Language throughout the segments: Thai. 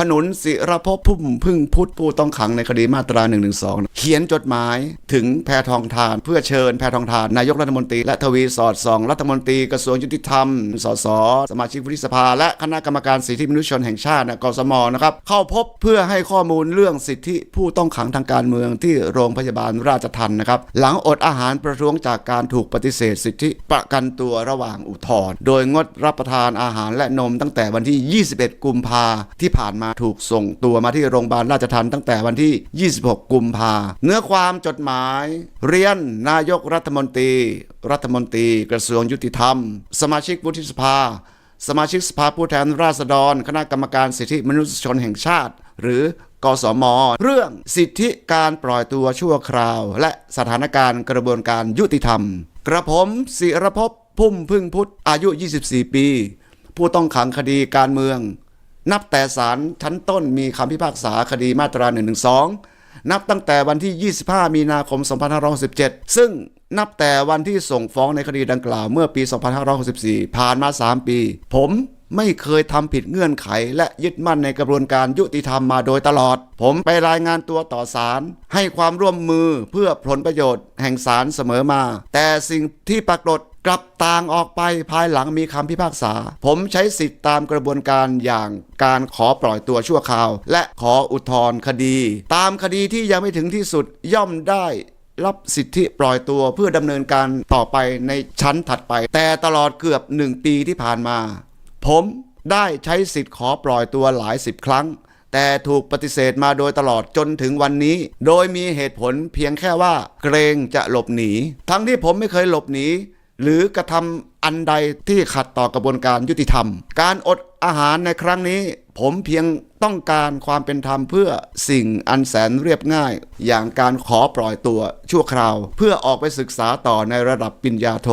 ขนุนศิรภพพุ่มพึ่งพุทธผู้ต้องขังในคดีมาตรา1นึเขียนจดหมายถึงแพทองทาน เพื่อเชิญแพทองทาน นายกรัฐมนตรี และทวีสอดส่อง รัฐมนตรีกระทรวงยุติธรรม สส สมาชิกวุฒิสภา และคณะกรรมการสิทธิมนุษยชนแห่งชาติกสมนะครับ เข้าพบเพื่อให้ข้อมูลเรื่องสิทธิผู้ต้องขังทางการเมืองที่โรงพยาบาลราชทันนะครับ หลังอดอาหารประท้วงจากการถูกปฏิเสธ สิทธิประกันตัวระหว่างอุทธรณ์โดยงดรับประทานอาหารและนมตั้งแต่วันที่ 21 กุมภาที่ผ่านมาถูกส่งตัวมาที่โรงพยาบาลราชทันตั้งแต่วันที่ 26 กุมภาเนื้อความจดหมาย เรียนนายกรัฐมนตรี รัฐมนตรี กระทรวงยุติธรรม สมาชิกวุฒิสภา สมาชิกสภาผู้แทนราษฎร คณะกรรมการสิทธิมนุษยชนแห่งชาติ หรือกสม เรื่องสิทธิการปล่อยตัวชั่วคราว และสถานการณ์กระบวนการยุติธรรม กระผมศิรภพพุ่มพึ่งพุทธอายุ 24 ปี ผู้ต้องขังคดีการเมือง นับแต่ศาลชั้นต้นมีคำพิพากษาคดีมาตรา 112 นับตั้งแต่วันที่ 25 มีนาคม 2567 ซึ่งนับแต่วันที่ส่งฟ้องในคดีดังกล่าวเมื่อปี 2564 ผ่านมา 3 ปี ผมไม่เคยทำผิดเงื่อนไข และยึดมั่นในกระบวนการยุติธรรมมาโดยตลอด ผมไปรายงานตัวต่อศาลให้ความร่วมมือเพื่อผลประโยชน์แห่งศาลเสมอมา แต่สิ่งที่ปรากฏ กลับต่างออกไปภายหลังมีคำพิพากษา ผมใช้สิทธิตามกระบวนการอย่างการขอปล่อยตัวชั่วคราว และขออุทธรณ์คดี ตามคดีที่ยังไม่ถึงที่สุดย่อมได้รับสิทธิปล่อยตัวเพื่อดำเนินการต่อไปในชั้นถัดไป แต่ตลอดเกือบหนึ่งปีที่ผ่านมา ผมได้ใช้สิทธิ์ขอปล่อยตัวหลายสิบครั้ง แต่ถูกปฏิเสธมาโดยตลอดจนถึงวันนี้ โดยมีเหตุผลเพียงแค่ว่าเกรงจะหลบหนี ทั้งที่ผมไม่เคยหลบหนี หรือกระทำอันใดที่ขัดต่อกระบวนการยุติธรรม การอดอาหารในครั้งนี้ ผมเพียงต้องการความเป็นธรรมเพื่อสิ่งอันแสนเรียบง่าย อย่างการขอปล่อยตัวชั่วคราว เพื่อออกไปศึกษาต่อในระดับปริญญาโท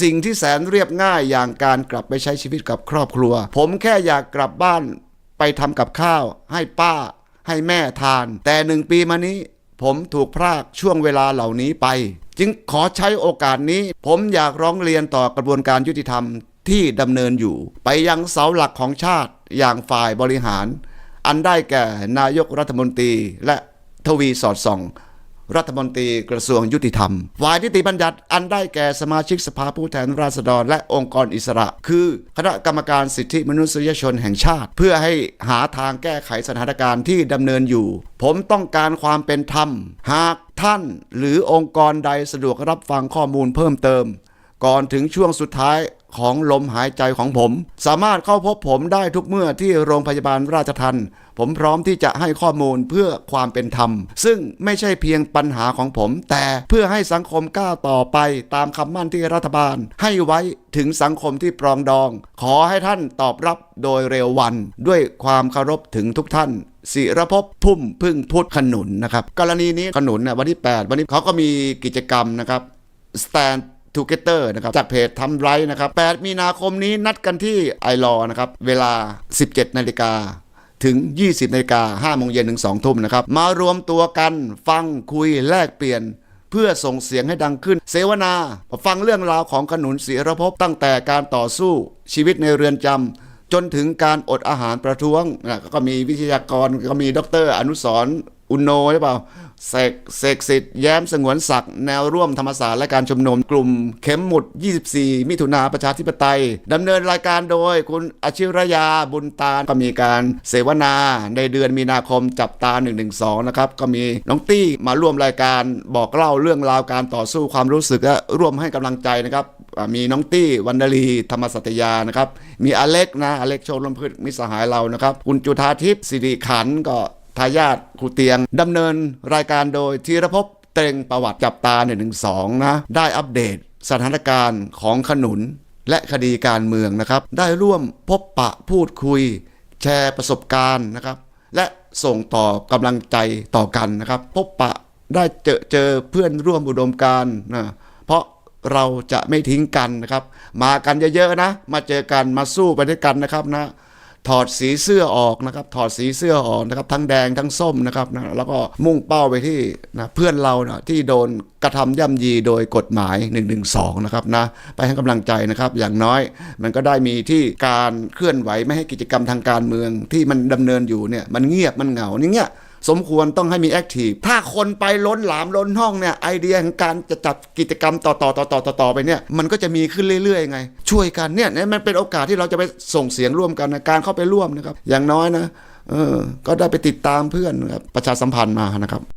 สิ่งที่แสนเรียบง่ายอย่างการกลับไปใช้ชีวิตกับครอบครัว ผมแค่อยากกลับบ้านไปทำกับข้าว ให้ป้า ให้แม่ทาน แต่หนึ่งปีมานี้ ผมถูกพรากช่วงเวลาเหล่านี้ไป จึงขอใช้โอกาสนี้ ผมอยากร้องเรียนต่อกระบวนการยุติธรรมที่ดำเนินอยู่ ไปยังเสาหลักของชาติอย่างฝ่ายบริหาร อันได้แก่นายกรัฐมนตรีและทวีสอดส่อง รัฐมนตรีกระทรวงยุติธรรม ฝ่ายนิติบัญญัติอันได้แก่สมาชิกสภาผู้แทนราษฎรและองค์กรอิสระ คือ คณะกรรมการสิทธิมนุษยชนแห่งชาติ เพื่อให้หาทางแก้ไขสถานการณ์ที่ดำเนินอยู่ ผมต้องการความเป็นธรรม หากท่านหรือองค์กรใดสะดวกรับฟังข้อมูลเพิ่มเติม ก่อนถึงช่วงสุดท้าย ของลมหายใจของผม สามารถเข้าพบผมได้ทุกเมื่อที่โรงพยาบาลราชทันผมพร้อมที่จะให้ข้อมูลเพื่อความเป็นธรรม ซึ่งไม่ใช่เพียงปัญหาของผม แต่เพื่อให้สังคมก้าวต่อไปตามคำมั่นที่รัฐบาล ให้ไว้ถึงสังคมที่ปรองดอง ขอให้ท่านตอบรับโดยเร็ววัน ด้วยความเคารพถึงทุกท่านศิรภพพุ่มพึ่งพุทธขนุนนะครับ กรณีนี้ขนุนนะวันที่ 8 วันนี้เขาก็มีกิจกรรมนะครับ stand together นะครับจากเพจทำไรนะครับ 8 มีนาคมนี้นัดกันที่ไอรอนะครับ เวลา 17 นาฬิกาถึง 20นาฬิกา5โมงเย็นถึง 2 ทุ่มนะครับ มารวมตัวกันฟังคุยแลกเปลี่ยน เพื่อส่งเสียงให้ดังขึ้น เสวนา ฟังเรื่องราวของขนุนศิรภพตั้งแต่การต่อสู้ชีวิตในเรือนจำจนถึงการอดอาหารประท้วงนะก็มีวิทยากรก็มีดร อนุสร อุโนใช่เปล่าเสกเสกสิทธิ์แย้มสงวนศักดิ์แนวร่วมธรรมศาสตร์และการชุมนุมกลุ่ม เข็มหมุด 24 มิถุนาประชาธิปไตยดำเนินรายการโดยคุณอาชิรยาบุญตาลก็มีการเสวนาในเดือนมีนาคมจับตา 112 นะครับ ก็มีน้องตี้มาร่วมรายการบอกเล่าเรื่องราวการต่อสู้ความรู้สึกและร่วมให้กำลังใจนะครับมีน้องตี้วันดลีธรรมสัตยานะครับมีอเล็กนะอเล็กโชลมพืชมิสหายเรานะครับคุณจุธาทิพย์สิริขันก็ ทายาทครูเตียงดำเนินรายการโดยธีรภพเตงประวัติจับตา1นึนะ ได้อัปเดตสถานการณ์ของขนุนและคดีการเมืองนะครับ ได้ร่วมพบปะพูดคุย แชร์ประสบการณ์นะครับ และส่งต่อกำลังใจต่อกันนะครับ พบปะได้เจอเจอเพื่อนร่วมอุดมการณ์นะเพราะเราจะไม่ทิ้งกันนะครับ มากันเยอะๆนะ มาเจอกันมาสู้ไปด้วยกันนะครับนะ ถอดสีเสื้อออกนะครับ ถอดสีเสื้อออกนะครับ ทั้งแดงทั้งส้มนะครับนะแล้วก็มุ่งเป้าไปที่นะเพื่อนเรานะที่โดนกระทำย่ำยีโดยกฎหมาย 112 นะครับนะไปให้กำลังใจนะครับ อย่างน้อย มันก็ได้มีที่การเคลื่อนไหวไม่ให้กิจกรรมทางการเมือง ที่มันดำเนินอยู่เนี่ยมันเงียบมันเหงาอย่างเงี้ย สมควรต้องให้มีแอคทีฟถ้าคนไปล้นหลามล้นห้องเนี่ยไอเดียของการจะจัดกิจกรรมต่อต่อต่อต่อต่อต่อไปเนี่ยมันก็จะมีขึ้นเรื่อยๆไง ช่วยกันเนี่ยเนี่ยมันเป็นโอกาสที่เราจะไปส่งเสียงร่วมกันนะการเข้าไปร่วมนะครับ อย่างน้อยนะเออก็ได้ไปติดตามเพื่อนนะครับประชาสัมพันธ์มานะครับ